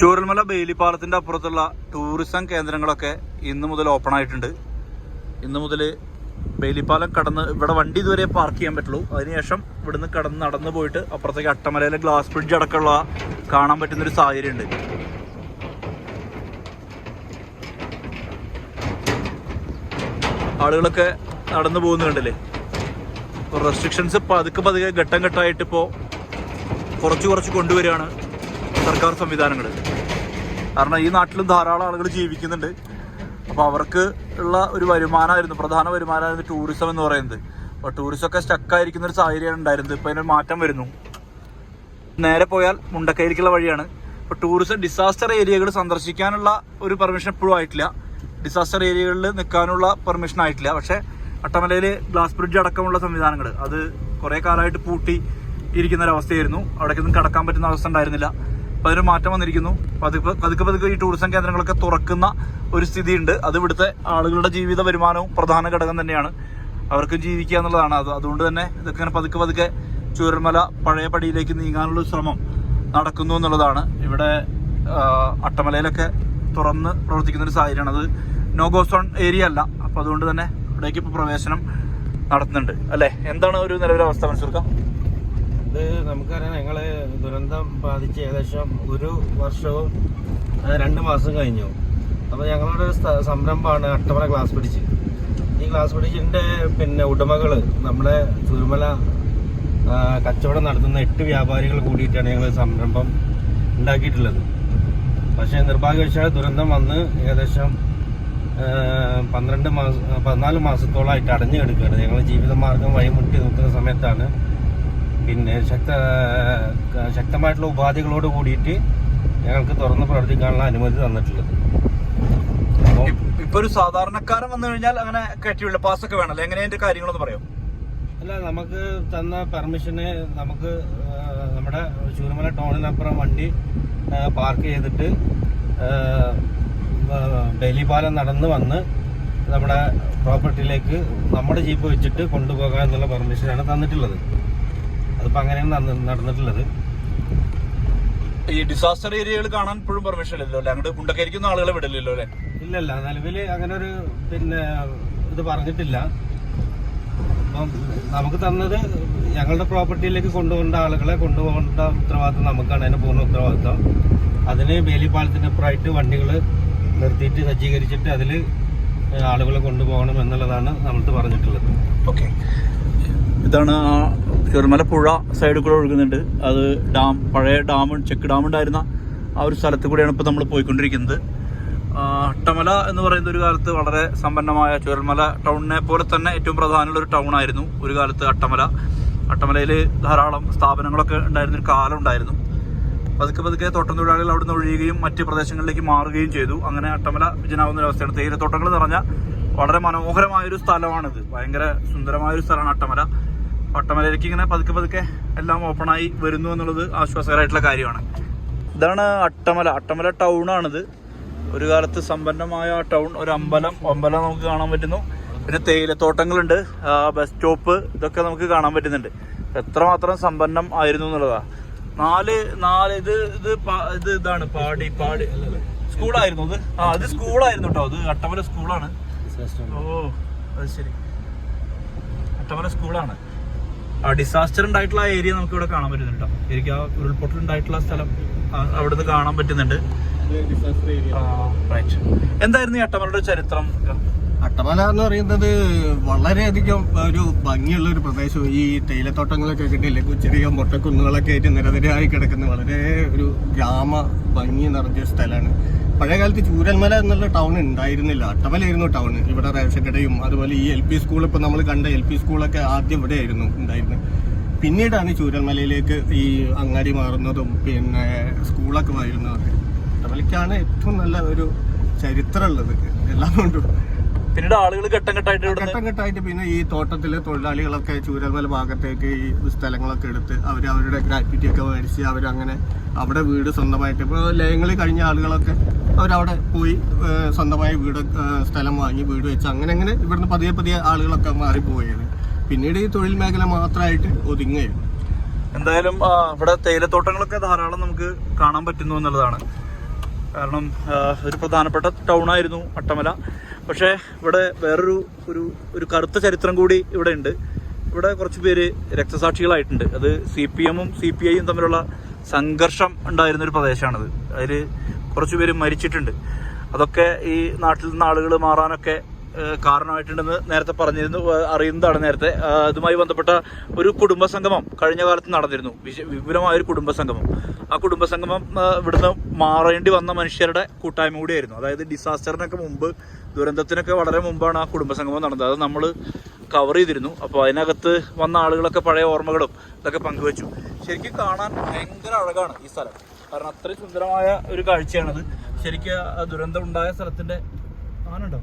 ചൂരൽമല ബെയിലിപ്പാലത്തിന്റെ അപ്പുറത്തുള്ള ടൂറിസം കേന്ദ്രങ്ങളൊക്കെ ഇന്ന് മുതൽ ഓപ്പൺ ആയിട്ടുണ്ട്. ഇന്ന് മുതൽ ബെയിലിപ്പാലം കടന്ന് ഇവിടെ വണ്ടി ഇതുവരെ പാർക്ക് ചെയ്യാൻ പറ്റുള്ളൂ. അതിനുശേഷം ഇവിടുന്ന് കടന്ന് നടന്നു പോയിട്ട് അപ്പുറത്തേക്ക് അട്ടമലയിലെ ഗ്ലാസ് ബ്രിഡ്ജ് അടക്കമുള്ള കാണാൻ പറ്റുന്ന ഒരു സാഹചര്യം ഉണ്ട് ആളുകളൊക്കെ നടന്നു പോകുന്ന കണ്ടില്ലേ? റെസ്ട്രിക്ഷൻസ് പതുക്കെ പതുക്കെ ഘട്ടം ഘട്ടമായിട്ട് ഇപ്പോൾ കുറച്ച് കുറച്ച് കൊണ്ടുവരികയാണ് സർക്കാർ സംവിധാനങ്ങൾ. കാരണം ഈ നാട്ടിലും ധാരാളം ആളുകൾ ജീവിക്കുന്നുണ്ട്. അപ്പോൾ അവർക്ക് ഉള്ള ഒരു വരുമാനമായിരുന്നു പ്രധാന വരുമാനമായിരുന്നു ടൂറിസം എന്ന് പറയുന്നത്. അപ്പോൾ ടൂറിസം ഒക്കെ സ്റ്റക്കായിരിക്കുന്ന ഒരു സാഹചര്യമാണ് ഉണ്ടായിരുന്നത്. ഇപ്പോൾ അതിനൊരു മാറ്റം വരുന്നു. നേരെ പോയാൽ മുണ്ടക്കൈയിലേക്കുള്ള വഴിയാണ്. ഇപ്പോൾ ടൂറിസം ഡിസാസ്റ്റർ ഏരിയകൾ സന്ദർശിക്കാനുള്ള ഒരു പെർമിഷൻ എപ്പോഴും ആയിട്ടില്ല. ഡിസാസ്റ്റർ ഏരിയകളിൽ നിൽക്കാനുള്ള പെർമിഷൻ ആയിട്ടില്ല. പക്ഷേ അട്ടമലയിൽ ഗ്ലാസ് ബ്രിഡ്ജ് അടക്കമുള്ള സംവിധാനങ്ങൾ അത് കുറേ കാലമായിട്ട് പൂട്ടി ഇരിക്കുന്ന ഒരു അവസ്ഥയായിരുന്നു. അവിടേക്കൊന്നും കടക്കാൻ പറ്റുന്ന അവസ്ഥ ഉണ്ടായിരുന്നില്ല. അപ്പോൾ മാറ്റം വന്നിരിക്കുന്നു. പതുക്കെ പതുക്കെ പതുക്കെ ഈ ടൂറിസം കേന്ദ്രങ്ങളൊക്കെ തുറക്കുന്ന ഒരു സ്ഥിതിയുണ്ട്. അത് ഇവിടുത്തെ ആളുകളുടെ ജീവിത വരുമാനവും പ്രധാന ഘടകം തന്നെയാണ്. അവർക്കും ജീവിക്കുക എന്നുള്ളതാണ്. അത് അതുകൊണ്ട് തന്നെ ഇതൊക്കെ ഇങ്ങനെ പതുക്കെ പതുക്കെ ചൂരൽമല പഴയ പടിയിലേക്ക് നീങ്ങാനുള്ള ശ്രമം നടക്കുന്നു എന്നുള്ളതാണ്. ഇവിടെ അട്ടമലയിലൊക്കെ തുറന്ന് പ്രവർത്തിക്കുന്ന ഒരു സാഹചര്യമാണ്. അത് നോ ഗോ സോൺ ഏരിയ അല്ല. അപ്പോൾ അതുകൊണ്ട് തന്നെ ഇവിടേക്ക് ഇപ്പോൾ പ്രവേശനം നടത്തുന്നുണ്ട്. അല്ലേ? എന്താണ് ഒരു നിലവിലെ അവസ്ഥ മനസ്സിലാക്കാം ഇത് നമുക്കറിയാം ഞങ്ങൾ ദുരന്തം ബാധിച്ച് ഏകദേശം ഒരു വർഷവും രണ്ട് മാസം കഴിഞ്ഞു. അപ്പോൾ ഞങ്ങളുടെ ഒരു സംരംഭമാണ് അട്ടമല ഗ്ലാസ് പിടിച്ച്. ഈ ഗ്ലാസ് പിടിച്ചിന്റെ പിന്നെ ഉടമകൾ നമ്മുടെ ചുരുമല കച്ചവടം നടത്തുന്ന എട്ട് വ്യാപാരികൾ കൂടിയിട്ടാണ് ഞങ്ങൾ സംരംഭം ഉണ്ടാക്കിയിട്ടുള്ളത്. പക്ഷേ നിർഭാഗ്യവശാൽ ദുരന്തം വന്ന് ഏകദേശം പന്ത്രണ്ട് മാസം പതിനാല് മാസത്തോളമായിട്ട് അടഞ്ഞു കിടക്കുകയാണ്. ഞങ്ങൾ ജീവിതമാർഗം വഴിമുട്ടി നിൽക്കുന്ന സമയത്താണ് പിന്നെ ശക്ത ശക്തമായിട്ടുള്ള ഉപാധികളോട് കൂടിയിട്ട് ഞങ്ങൾക്ക് തുറന്ന് പ്രവർത്തിക്കാനുള്ള അനുമതി തന്നിട്ടുള്ളത്. ഇപ്പൊ ഒരു സാധാരണക്കാരൻ വന്നു കഴിഞ്ഞാൽ അങ്ങനെ കെട്ടിയുള്ള പാസ് ഒക്കെ വേണമല്ലോ എങ്ങനെ അതിന്റെ കാര്യങ്ങളൊന്ന് പറയാം? അല്ല നമുക്ക് തന്ന പെർമിഷന് നമുക്ക് നമ്മുടെ ചൂരമല ടൗണിനപ്പുറം വണ്ടി പാർക്ക് ചെയ്തിട്ട് ബേലിപാലം നടന്ന് വന്ന് നമ്മുടെ പ്രോപ്പർട്ടിയിലേക്ക് നമ്മുടെ ജീപ്പ് വെച്ചിട്ട് കൊണ്ടുപോകാൻ എന്നുള്ള പെർമിഷനാണ് തന്നിട്ടുള്ളത്. അതിപ്പോൾ അങ്ങനെയാണ് നടന്ന- നടന്നിട്ടുള്ളത്. ഈ ഡിസാസ്റ്റർ ഏരിയകൾ കാണാൻ ഇപ്പോഴും പെർമിഷൻ ഇല്ലല്ലോ അല്ലെ? അങ്ങോട്ട് കുണ്ടക്കരിക്കുന്ന ആളുകളെ വിടില്ലല്ലോ അല്ലെ? ഇല്ലല്ല നിലവിൽ അങ്ങനെ ഒരു പിന്നെ ഇത് പറഞ്ഞിട്ടില്ല. അപ്പം നമുക്ക് തന്നത് ഞങ്ങളുടെ പ്രോപ്പർട്ടിയിലേക്ക് കൊണ്ടുപോകേണ്ട ആളുകളെ കൊണ്ടുപോകേണ്ട ഉത്തരവാദിത്വം നമുക്കാണ്. അതിന് പൂർണ ഉത്തരവാദിത്വം അതിന് വേലിപ്പാലത്തിനപ്പുറമായിട്ട് വണ്ടികൾ നിർത്തിയിട്ട് സജ്ജീകരിച്ചിട്ട് അതിൽ ആളുകളെ കൊണ്ടുപോകണം എന്നുള്ളതാണ് നമ്മൾ പറഞ്ഞിട്ടുള്ളത്. ഓക്കെ. ഇതാണ് ആ ചെറുമല പുഴ സൈഡിൽ കൂടെ ഒഴുകുന്നുണ്ട്. അത് ഡാം പഴയ ഡാം ചെക്ക് ഡാം ഉണ്ടായിരുന്ന ആ ഒരു സ്ഥലത്ത് കൂടെയാണ് ഇപ്പോൾ നമ്മൾ പോയിക്കൊണ്ടിരിക്കുന്നത്. അട്ടമല എന്ന് പറയുന്ന ഒരു കാലത്ത് വളരെ സമ്പന്നമായ ചുരൽമല ടൗണിനെ പോലെ തന്നെ ഏറ്റവും പ്രധാനമുള്ള ഒരു ടൗൺ ആയിരുന്നു ഒരു കാലത്ത് അട്ടമല. അട്ടമലയിൽ ധാരാളം സ്ഥാപനങ്ങളൊക്കെ ഉണ്ടായിരുന്ന ഒരു കാലം ഉണ്ടായിരുന്നു. പതുക്കെ പതുക്കെ തോട്ടം തൊഴിലാളികൾ അവിടുന്ന് ഒഴിയുകയും മറ്റ് പ്രദേശങ്ങളിലേക്ക് മാറുകയും ചെയ്തു. അങ്ങനെ അട്ടമല വിജനാവുന്ന ഒരു അവസ്ഥയാണ്. തേയിലത്തോട്ടങ്ങൾ നിറഞ്ഞ വളരെ മനോഹരമായ ഒരു സ്ഥലമാണിത്. ഭയങ്കര സുന്ദരമായ ഒരു സ്ഥലമാണ് അട്ടമല. അട്ടമലയിലേക്ക് ഇങ്ങനെ പതുക്കെ പതുക്കെ എല്ലാം ഓപ്പണായി വരുന്നു എന്നുള്ളത് ആശ്വാസകരമായിട്ടുള്ള കാര്യമാണ്. ഇതാണ് അട്ടമല. അട്ടമല ടൗണാണിത് ഒരു കാലത്ത് സമ്പന്നമായ ടൗൺ ഒരു അമ്പലം. അമ്പലം നമുക്ക് കാണാൻ പറ്റുന്നു. പിന്നെ തേയിലത്തോട്ടങ്ങളുണ്ട്. ബസ് സ്റ്റോപ്പ് ഇതൊക്കെ നമുക്ക് കാണാൻ പറ്റുന്നുണ്ട്. എത്രമാത്രം സമ്പന്നം ആയിരുന്നു എന്നുള്ളതാ. നാല് നാല് ഇത് ഇത് ഇത് ഇതാണ്. പാടി പാടി. സ്കൂളായിരുന്നു അത്. ആ ഇത് സ്കൂളായിരുന്നു കേട്ടോ അത് അട്ടമല സ്കൂളാണ് ഓ അത് ശരി. അട്ടമല സ്കൂളാണ്. ആ ഡിസാസ്റ്റർ ഉണ്ടായിട്ടുള്ള ഏരിയ നമുക്ക് ഇവിടെ കാണാൻ പറ്റുന്നുണ്ട് കേട്ടോ എനിക്ക് ആ ഉരുൾപൊട്ടൽ ഉണ്ടായിട്ടുള്ള സ്ഥലം അവിടെ അവിടുന്ന് കാണാൻ പറ്റുന്നുണ്ട്. എന്തായിരുന്നു ഈ അട്ടമലയുടെ ചരിത്രം? അട്ടമല എന്ന് പറയുന്നത് വളരെയധികം ഒരു ഭംഗിയുള്ള ഒരു പ്രദേശം. ഈ തേയിലത്തോട്ടങ്ങളൊക്കെ കിട്ടിയില്ലേ? ചെറിയ മുട്ടക്കുന്നുകളൊക്കെ ആയിട്ട് നിരനിരയായി കിടക്കുന്ന വളരെ ഒരു ഗ്രാമ ഭംഗി നിറഞ്ഞ സ്ഥലമാണ്. പഴയ കാലത്ത് ചൂരൽമല എന്നുള്ള ടൗൺ ഉണ്ടായിരുന്നില്ല. അട്ടമലയായിരുന്നു ടൗൺ ഇവിടെ റേഷൻ കടയും അതുപോലെ ഈ എൽ പി സ്കൂൾ ഇപ്പൊ നമ്മൾ കണ്ട എൽ പി സ്കൂളൊക്കെ ആദ്യം ഇവിടെ ആയിരുന്നു ഉണ്ടായിരുന്നത് പിന്നീടാണ് ചൂരൽമലയിലേക്ക് ഈ അങ്ങാടി മാറുന്നതും പിന്നെ സ്കൂളൊക്കെ വരുന്നതൊക്കെ അട്ടമലയ്ക്കാണ് ഏറ്റവും നല്ല ഒരു ചരിത്രമുള്ളത് എല്ലാം കൊണ്ടും. പിന്നീട് ആളുകൾ ഘട്ടം ഘട്ടമായിട്ട് ഘട്ടം ഘട്ടമായിട്ട് പിന്നെ ഈ തോട്ടത്തിലെ തൊഴിലാളികളൊക്കെ ചൂരൽമല ഭാഗത്തേക്ക് ഈ സ്ഥലങ്ങളൊക്കെ എടുത്ത് അവർ അവരുടെ ഗ്രാറ്റിറ്റി ഒക്കെ മേടിച്ച് അവരങ്ങനെ അവിടെ വീട് സ്വന്തമായിട്ട്. ഇപ്പോൾ ലയങ്ങളിൽ കഴിഞ്ഞ ആളുകളൊക്കെ അവരവിടെ പോയി സ്വന്തമായി വീട് സ്ഥലം വാങ്ങി വീട് വെച്ച് അങ്ങനെ അങ്ങനെ ഇവിടുന്ന് പതിയെ പതിയെ ആളുകളൊക്കെ മാറിപ്പോയത് പിന്നീട് ഈ തൊഴിൽ മേഖല മാത്രമായിട്ട് ഒതുങ്ങുകയാണ്. എന്തായാലും ഇവിടെ തേയിലത്തോട്ടങ്ങളൊക്കെ ധാരാളം നമുക്ക് കാണാൻ പറ്റുന്നു എന്നുള്ളതാണ്. കാരണം ഒരു പ്രധാനപ്പെട്ട ടൗൺ ആയിരുന്നു അട്ടമല. പക്ഷേ ഇവിടെ വേറൊരു ഒരു ഒരു കറുത്ത ചരിത്രം കൂടി ഇവിടെ ഉണ്ട്. ഇവിടെ കുറച്ച് പേര് രക്തസാക്ഷികളായിട്ടുണ്ട്. അത് സി പി എമ്മും സി പി ഐയും തമ്മിലുള്ള സംഘർഷം ഉണ്ടായിരുന്ന ഒരു പ്രദേശമാണത്. അതിൽ കുറച്ച് പേര് മരിച്ചിട്ടുണ്ട്. അതൊക്കെ ഈ നാട്ടിൽ നിന്ന് ആളുകൾ മാറാനൊക്കെ കാരണമായിട്ടുണ്ടെന്ന് നേരത്തെ പറഞ്ഞിരുന്നു. അറിയുന്നതാണ് നേരത്തെ. അതുമായി ബന്ധപ്പെട്ട ഒരു കുടുംബ സംഗമം കഴിഞ്ഞ കാലത്ത് നടന്നിരുന്നു. വിപുലമായ ഒരു കുടുംബ സംഗമം ആ കുടുംബ സംഗമം ആഹ് ഇവിടുന്ന് മാറേണ്ടി വന്ന മനുഷ്യരുടെ കൂട്ടായ്മ കൂടിയായിരുന്നു. അതായത് ഡിസാസ്റ്ററിനൊക്കെ മുമ്പ് ദുരന്തത്തിനൊക്കെ വളരെ മുമ്പാണ് ആ കുടുംബ സംഗമം നടന്നത്. അത് നമ്മൾ കവർ ചെയ്തിരുന്നു. അപ്പോൾ അതിനകത്ത് വന്ന ആളുകളൊക്കെ പഴയ ഓർമ്മകളും ഇതൊക്കെ പങ്കുവച്ചു. ശരിക്കും കാണാൻ ഭയങ്കര അഴകാണ് ഈ സ്ഥലം. കാരണം അത്രയും സുന്ദരമായ ഒരു കാഴ്ചയാണത്. ശരിക്കും ആ ദുരന്തം ഉണ്ടായ സ്ഥലത്തിന്റെ ആനുണ്ടോ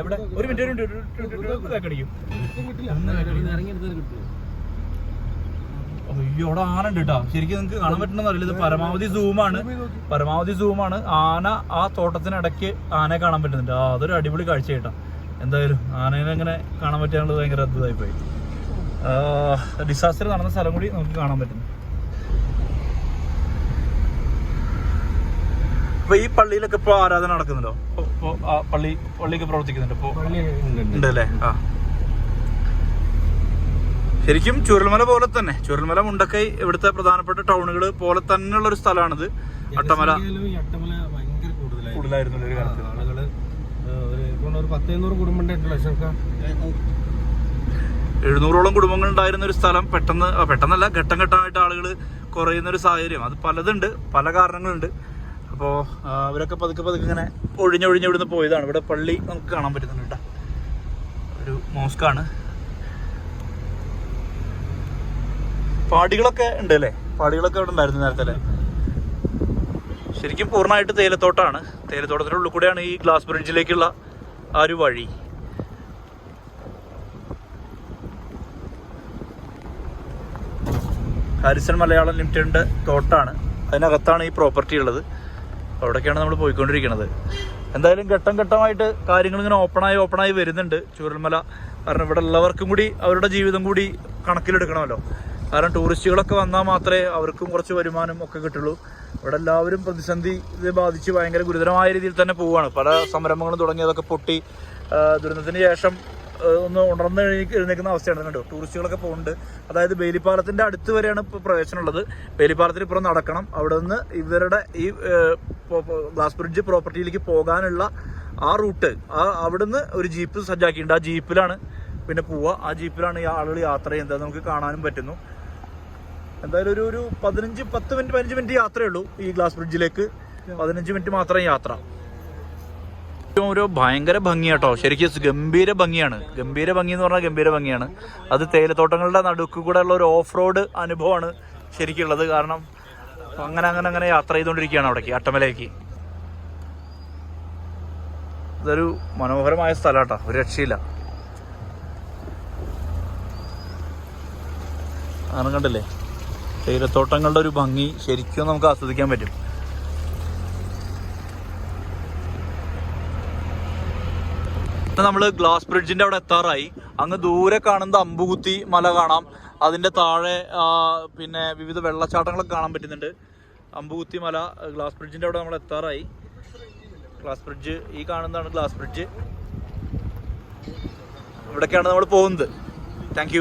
എവിടെ? ഒരു മിനിറ്റ് ഒരു മിനിറ്റ്, അയ്യോ അവിടെ ആന ഉണ്ട് കേട്ടോ. ശരിക്കും നിങ്ങൾക്ക് കാണാൻ പറ്റണമെന്ന് അറിയില്ല. ഇത് പരമാവധി സൂമാണ്. പരമാവധി സൂമാണ്. ആന ആ തോട്ടത്തിനിടയ്ക്ക് ആനയെ കാണാൻ പറ്റുന്നുണ്ട്. ആ അതൊരു അടിപൊളി കാഴ്ച കേട്ടോ. എന്തായാലും ആനേനെ അങ്ങനെ കാണാൻ പറ്റാനുള്ളത് ഭയങ്കര അത്ഭുതമായി പോയി ഡിസാസ്റ്റർ നടന്ന സ്ഥലം കൂടി നമുക്ക് കാണാൻ പറ്റുന്നു. അപ്പൊ ഈ പള്ളിയിലൊക്കെ ഇപ്പൊ ആരാധന നടക്കുന്നുണ്ടോ? പള്ളി പള്ളിയൊക്കെ പ്രവർത്തിക്കുന്നുണ്ട്. ഇപ്പൊ ഉണ്ട് അല്ലേ ആ. ശരിക്കും ചുരൽമല പോലെ തന്നെ. ചുരൽമല മുണ്ടക്കൈ ഇവിടുത്തെ പ്രധാനപ്പെട്ട ടൗണുകൾ പോലെ തന്നെയുള്ള ഒരു സ്ഥലമാണിത് അട്ടമല. കൂടുതലായിരുന്നു ഒരു കാലത്ത് എഴുന്നൂറോളം കുടുംബങ്ങൾ ഉണ്ടായിരുന്ന ഒരു സ്ഥലം പെട്ടെന്ന് പെട്ടെന്നല്ല ഘട്ടം ഘട്ടമായിട്ട് ആളുകൾ കുറയുന്ന ഒരു സാഹചര്യം. അത് പലതുണ്ട് പല കാരണങ്ങളുണ്ട്. അപ്പോൾ അവരൊക്കെ പതുക്കെ പതുക്കെ ഇങ്ങനെ ഒഴിഞ്ഞൊഴിഞ്ഞ് ഇവിടുന്ന് പോയതാണ്. ഇവിടെ പള്ളി നമുക്ക് കാണാൻ പറ്റുന്നുണ്ട് കേട്ടോ. ഒരു മോസ്കാണ്. പാടികളൊക്കെ ഉണ്ട് അല്ലേ? പാടികളൊക്കെ ഇവിടെ ഉണ്ടായിരുന്നു നേരത്തെ അല്ലേ? ശരിക്കും പൂർണമായിട്ട് തേയിലത്തോട്ടാണ്. തേയിലത്തോട്ടത്തിന്റെ ഉള്ളിൽ കൂടെയാണ് ഈ ഗ്ലാസ് ബ്രിഡ്ജിലേക്കുള്ള ആ ഒരു വഴി. ഹാരിസൺ മലയാളം ലിമിറ്റഡിന്റെ തോട്ടാണ്. അതിനകത്താണ് ഈ പ്രോപ്പർട്ടി ഉള്ളത്. അവിടേക്കാണ് നമ്മൾ പോയിക്കൊണ്ടിരിക്കുന്നത്. എന്തായാലും ഘട്ടം ഘട്ടമായിട്ട് കാര്യങ്ങൾ ഇങ്ങനെ ഓപ്പണായി ഓപ്പണായി വരുന്നുണ്ട്. ചൂരൽമല കാരണം ഇവിടെ ഉള്ളവർക്കും കൂടി അവരുടെ ജീവിതം കൂടി കണക്കിലെടുക്കണമല്ലോ. കാരണം ടൂറിസ്റ്റുകളൊക്കെ വന്നാൽ മാത്രമേ അവർക്കും കുറച്ച് വരുമാനം ഒക്കെ കിട്ടുള്ളൂ. ഇവിടെ എല്ലാവരും പ്രതിസന്ധി ഇത് ബാധിച്ച് ഭയങ്കര ഗുരുതരമായ രീതിയിൽ തന്നെ പോവുകയാണ്. പല സംരംഭങ്ങളും തുടങ്ങിയതൊക്കെ പൊട്ടി. ദുരന്തത്തിന് ശേഷം ഒന്ന് ഉണർന്ന് എഴുന്നേക്ക് എഴുന്നേക്കുന്ന അവസ്ഥയാണ് കണ്ടോ ടൂറിസ്റ്റുകളൊക്കെ പോകുന്നുണ്ട്. അതായത് ബേലിപ്പാലത്തിന്റെ അടുത്ത് വരെയാണ് ഇപ്പോൾ പ്രവേശനമുള്ളത് ബേലിപ്പാലത്തിന് ഇപ്പുറം നടക്കണം. അവിടെ നിന്ന് ഇവരുടെ ഈ ഗ്ലാസ് ബ്രിഡ്ജ് പ്രോപ്പർട്ടിയിലേക്ക് പോകാനുള്ള ആ റൂട്ട് ആ അവിടുന്ന് ഒരു ജീപ്പ് സജ്ജാക്കിയിട്ടുണ്ട്. ആ ജീപ്പിലാണ് പിന്നെ പോവുക. ആ ജീപ്പിലാണ് ഈ ആളുകൾ യാത്ര ചെയ്യുന്നത്. നമുക്ക് കാണാനും പറ്റുന്നു. എന്തായാലും ഒരു ഒരു പതിനഞ്ച് പത്ത് മിനിറ്റ് പതിനഞ്ച് മിനിറ്റ് യാത്രയേ ഉള്ളൂ ഈ ഗ്ലാസ് ബ്രിഡ്ജിലേക്ക്. പതിനഞ്ച് മിനിറ്റ് മാത്രമേ യാത്ര. ഒരു ഭയങ്കര ഭംഗിയാട്ടോ ശരിക്കും ഗംഭീര ഭംഗിയാണ്. ഗംഭീര ഭംഗി എന്ന് പറഞ്ഞാൽ ഗംഭീര ഭംഗിയാണ്. അത് തേയിലത്തോട്ടങ്ങളുടെ നടുക്ക് കൂടെ ഉള്ള ഒരു ഓഫ് റോഡ് അനുഭവമാണ് ശരിക്കുള്ളത്. കാരണം അങ്ങനെ അങ്ങനെ അങ്ങനെ യാത്ര ചെയ്തുകൊണ്ടിരിക്കുകയാണ് അവിടേക്ക് അട്ടമലയ്ക്ക് ഇതൊരു മനോഹരമായ സ്ഥലമാട്ടോ ഒരു രക്ഷയില്ല. അങ്ങനെ കണ്ടില്ലേ? തേയിലത്തോട്ടങ്ങളുടെ ഒരു ഭംഗി ശരിക്കും നമുക്ക് ആസ്വദിക്കാൻ പറ്റും. നമ്മൾ ഗ്ലാസ് ബ്രിഡ്ജിന്റെ അവിടെ എത്താറായി. അങ്ങ് ദൂരെ കാണുന്ന അമ്പുകുത്തി മല കാണാം. അതിന്റെ താഴെ പിന്നെ വിവിധ വെള്ളച്ചാട്ടങ്ങളൊക്കെ കാണാൻ പറ്റുന്നുണ്ട്. അമ്പുകുത്തി മല ഗ്ലാസ് ബ്രിഡ്ജിന്റെ അവിടെ നമ്മൾ എത്താറായി. ഗ്ലാസ് ബ്രിഡ്ജ് ഈ കാണുന്നതാണ് ഗ്ലാസ് ബ്രിഡ്ജ്. ഇവിടേക്കാണ് നമ്മൾ പോകുന്നത്. താങ്ക്